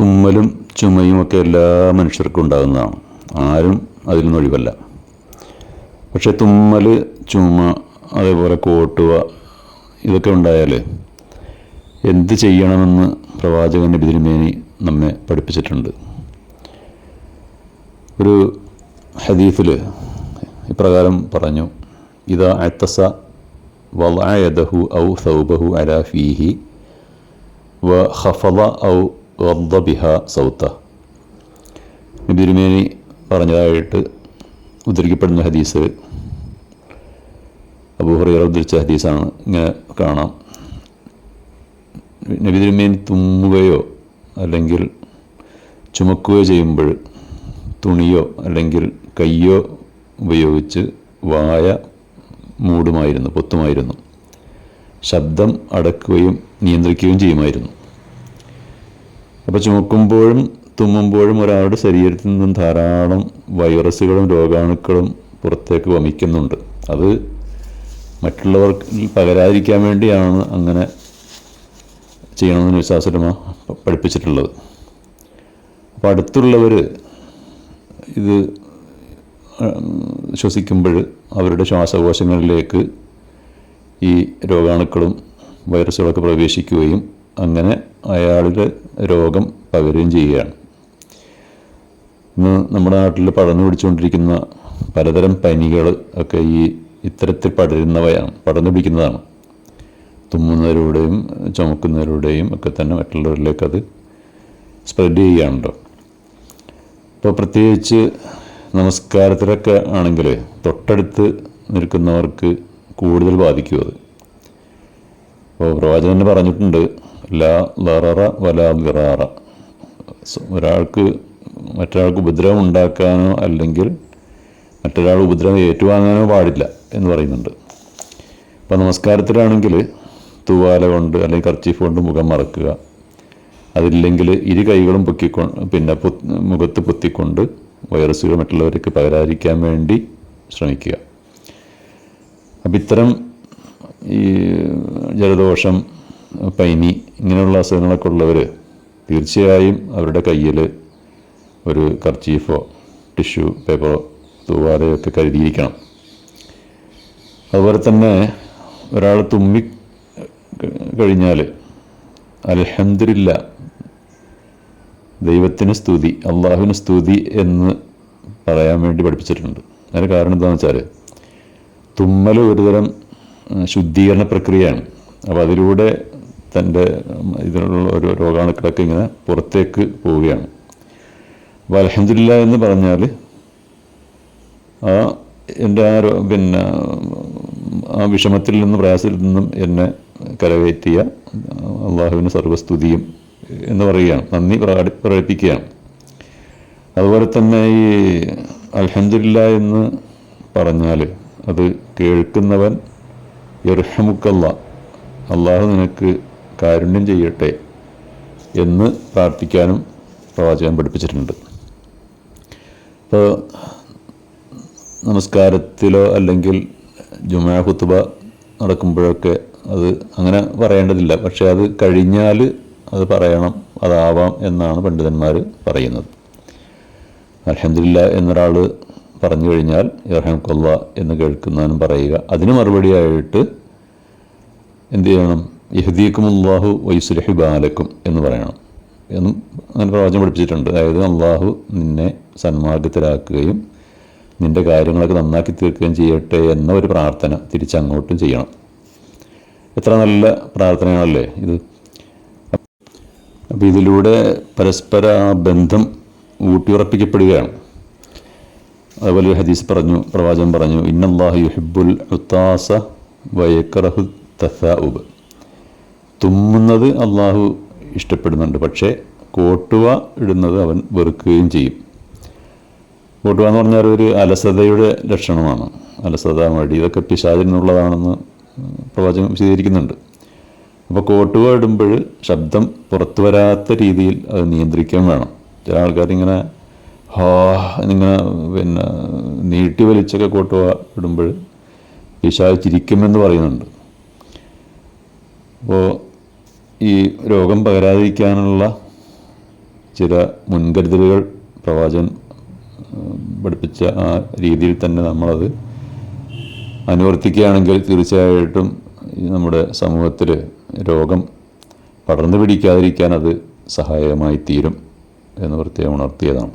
തുമ്മലും ചുമയും ഒക്കെ എല്ലാ മനുഷ്യർക്കും ഉണ്ടാകുന്നതാണ്. ആരും അതിൽ നിന്ന് ഒഴിവല്ല. പക്ഷേ തുമ്മൽ ചുമ അതേപോലെ കോട്ടുക ഇതൊക്കെ ഉണ്ടായാൽ എന്ത് ചെയ്യണമെന്ന് പ്രവാചകൻ ബിതിരുമേനി നമ്മെ പഠിപ്പിച്ചിട്ടുണ്ട്. ഒരു ഹദീഫിൽ ഇപ്രകാരം പറഞ്ഞു ഇതാ അത്തസ വലയദഹു ഔ സൗബഹു അലാ ഫീഹി വ ഖഫള ഔ ബിഹ സൗത്ത. നബിരുമേനി പറഞ്ഞതായിട്ട് ഉദ്ധരിക്കപ്പെടുന്ന ഹദീസ്. അബൂഹുറൈറ ഉദ്ധരിച്ച ഹദീസാണ് ഇങ്ങനെ കാണാം. നബി തിരുമേനി തുമ്മുകയോ അല്ലെങ്കിൽ ചുമക്കുകയോ ചെയ്യുമ്പോൾ തുണിയോ അല്ലെങ്കിൽ കയ്യോ ഉപയോഗിച്ച് വായ മൂടുമായിരുന്നു പൊത്തുമായിരുന്നു. ശബ്ദം അടക്കുകയും നിയന്ത്രിക്കുകയും ചെയ്യുമായിരുന്നു. അപ്പോൾ ചുമക്കുമ്പോഴും തുമ്മുമ്പോഴും ഒരാളുടെ ശരീരത്തിൽ നിന്നും ധാരാളം വൈറസുകളും രോഗാണുക്കളും പുറത്തേക്ക് വമിക്കുന്നുണ്ട്. അത് മറ്റുള്ളവർക്ക് പകരാതിരിക്കാൻ വേണ്ടിയാണ് അങ്ങനെ ചെയ്യണമെന്ന് വിശ്വാസരമ പഠിപ്പിച്ചിട്ടുള്ളത്. അപ്പോൾ അടുത്തുള്ളവർ ഇത് ശ്വസിക്കുമ്പോൾ അവരുടെ ശ്വാസകോശങ്ങളിലേക്ക് ഈ രോഗാണുക്കളും വൈറസുകളൊക്കെ പ്രവേശിക്കുകയും അങ്ങനെ അയാളുടെ രോഗം പകരുകയും ചെയ്യുകയാണ്. ഇന്ന് നമ്മുടെ നാട്ടിൽ പടർന്നു പിടിച്ചുകൊണ്ടിരിക്കുന്ന പലതരം പനികൾ ഒക്കെ ഈ ഇത്തരത്തിൽ പടരുന്നവയാണ് പടർന്നു പിടിക്കുന്നതാണ്. തുമ്മുന്നവരുടെയും ചുമക്കുന്നവരുടെയും ഒക്കെ തന്നെ മറ്റുള്ളവരിലേക്ക് അത് സ്പ്രെഡ് ചെയ്യുകയാണല്ലോ. ഇപ്പോൾ പ്രത്യേകിച്ച് നമസ്കാരത്തിലൊക്കെ ആണെങ്കിൽ തൊട്ടടുത്ത് നിൽക്കുന്നവർക്ക് കൂടുതൽ ബാധിക്കും അത്. അപ്പോൾ പ്രവാചകൻ പറഞ്ഞിട്ടുണ്ട് ലാ ലററ വലാ ദിറാറ. ഒരാൾക്ക് മറ്റൊരാൾക്ക് ഉപദ്രവം ഉണ്ടാക്കാനോ അല്ലെങ്കിൽ മറ്റൊരാൾ ഉപദ്രവം ഏറ്റുവാങ്ങാനോ പാടില്ല എന്ന് പറയുന്നുണ്ട്. അപ്പോൾ നമസ്കാരത്തിലാണെങ്കിൽ തൂവാല കൊണ്ട് അല്ലെങ്കിൽ കർച്ചീഫ് കൊണ്ട് മുഖം മറക്കുക. അതില്ലെങ്കിൽ ഇരു കൈകളും പൊക്കിക്കൊ പിന്നെ മുഖത്ത് പൊത്തിക്കൊണ്ട് വൈറസുകൾ മറ്റുള്ളവർക്ക് പകരാതിരിക്കാൻ വേണ്ടി ശ്രമിക്കുക. അപ്പം ഇത്തരം ഈ ജലദോഷം പനി ഇങ്ങനെയുള്ള അസുഖങ്ങളൊക്കെ ഉള്ളവർ തീർച്ചയായും അവരുടെ കയ്യിൽ ഒരു കർച്ചീഫോ ടിഷ്യൂ പേപ്പറോ തൂവാലയൊക്കെ കരുതിയിരിക്കണം. അതുപോലെ തന്നെ ഒരാൾ തുമ്മി കഴിഞ്ഞാൽ അലഹമില്ല ദൈവത്തിന് സ്തുതി അള്ളാഹുവിന് സ്തുതി എന്ന് പറയാൻ വേണ്ടി പഠിപ്പിച്ചിട്ടുണ്ട്. അതിന് കാരണം എന്താണെന്ന് വെച്ചാൽ തുമ്മൽ ഒരുതരം ശുദ്ധീകരണ പ്രക്രിയയാണ്. അപ്പോൾ അതിലൂടെ തന്റെ ഇതിനുള്ള ഒരു രോഗാണുക്കളൊക്കെ ഇങ്ങനെ പുറത്തേക്ക് പോവുകയാണ്. അപ്പോൾ അലഹമില്ല എന്ന് പറഞ്ഞാൽ ആ എന്റെ ആ പിന്നെ ആ വിഷമത്തിൽ നിന്നും പ്രയാസത്തിൽ നിന്നും എന്നെ കരവേറ്റിയ അള്ളാഹുവിന് സർവസ്തുതിയും എന്ന് പറയുകയാണ്. നന്ദി പ്രകടി പ്രകടിപ്പിക്കുകയാണ് അതുപോലെ തന്നെ ഈ അലഹമില്ല എന്ന് പറഞ്ഞാൽ അത് കേൾക്കുന്നവൻ ഇർഹമുക്കല്ല അള്ളാഹു നിനക്ക് കാരുണ്യം ചെയ്യട്ടെ എന്ന് പ്രാർത്ഥിക്കാനും പ്രവാചകൻ പഠിപ്പിച്ചിട്ടുണ്ട്. ഇപ്പോൾ നമസ്കാരത്തിലോ അല്ലെങ്കിൽ ജുമാ കുത്തുബ നടക്കുമ്പോഴൊക്കെ അത് അങ്ങനെ പറയേണ്ടതില്ല. പക്ഷേ അത് കഴിഞ്ഞാൽ അത് പറയണം അതാവാം എന്നാണ് പണ്ഡിതന്മാർ പറയുന്നത്. അലഹമില്ല എന്നൊരാൾ പറഞ്ഞു കഴിഞ്ഞാൽ ഇറഹംകൊല്ല എന്ന് കേൾക്കുന്നവനും പറയുക. അതിന് മറുപടിയായിട്ട് എന്ത് ചെയ്യണം? ഇഹദീക്കുമുല്ലാഹു വൈസുലഹി ബാലക്കും എന്ന് പറയണം. എന്നും അങ്ങനെ പ്രവചനം പഠിപ്പിച്ചിട്ടുണ്ട്. അതായത് അള്ളാഹു നിന്നെ സന്മാർഗത്തിലാക്കുകയും നിന്റെ കാര്യങ്ങളൊക്കെ നന്നാക്കി തീർക്കുകയും ചെയ്യട്ടെ എന്ന ഒരു പ്രാർത്ഥന തിരിച്ചങ്ങോട്ടും ചെയ്യണം. എത്ര നല്ല പ്രാർത്ഥനയാണല്ലേ ഇത്. അപ്പോൾ ഇതിലൂടെ പരസ്പര ബന്ധം ഊട്ടിയുറപ്പിക്കപ്പെടുകയാണ്. അതുപോലെ ഹദീസ് പറഞ്ഞു പ്രവാചകൻ പറഞ്ഞു ഇന്നല്ലാഹു യുഹിബുൽ ഉത്താസ വയക്കറഹു തസാഉബ്. തുമ്മുന്നത് അള്ളാഹു ഇഷ്ടപ്പെടുന്നുണ്ട്. പക്ഷേ കോട്ടുവ ഇടുന്നത് അവൻ വെറുക്കുകയും ചെയ്യും. കോട്ടുവ എന്ന് പറഞ്ഞാൽ ഒരു അലസതയുടെ ലക്ഷണമാണ്. അലസത മടി ഇതൊക്കെ പിശാചിൽ നിന്നുള്ളതാണെന്ന് പ്രവാചകൻ വിശദീകരിക്കുന്നുണ്ട്. അപ്പോൾ കോട്ടുവ ഇടുമ്പോൾ ശബ്ദം പുറത്തു വരാത്ത രീതിയിൽ അത് നിയന്ത്രിക്കാൻ വേണം. ചില ആൾക്കാരിങ്ങനെ ഹാ എന്നിങ്ങനെ പിന്നെ നീട്ടി വലിച്ചൊക്കെ കോട്ടുവ ഇടുമ്പോൾ പിശാചിരിക്കുമെന്ന് പറയുന്നുണ്ട്. അപ്പോൾ ഈ രോഗം പകരാതിരിക്കാനുള്ള ചില മുൻകരുതലുകൾ പ്രവാചകൻ പഠിപ്പിച്ച ആ രീതിയിൽ തന്നെ നമ്മളത് അനുവർത്തിക്കുകയാണെങ്കിൽ തീർച്ചയായിട്ടും നമ്മുടെ സമൂഹത്തിൽ രോഗം പടർന്നു പിടിക്കാതിരിക്കാൻ അത് സഹായകമായി തീരും എന്ന് പ്രത്യേകം ഉണർത്തിയതാണ്.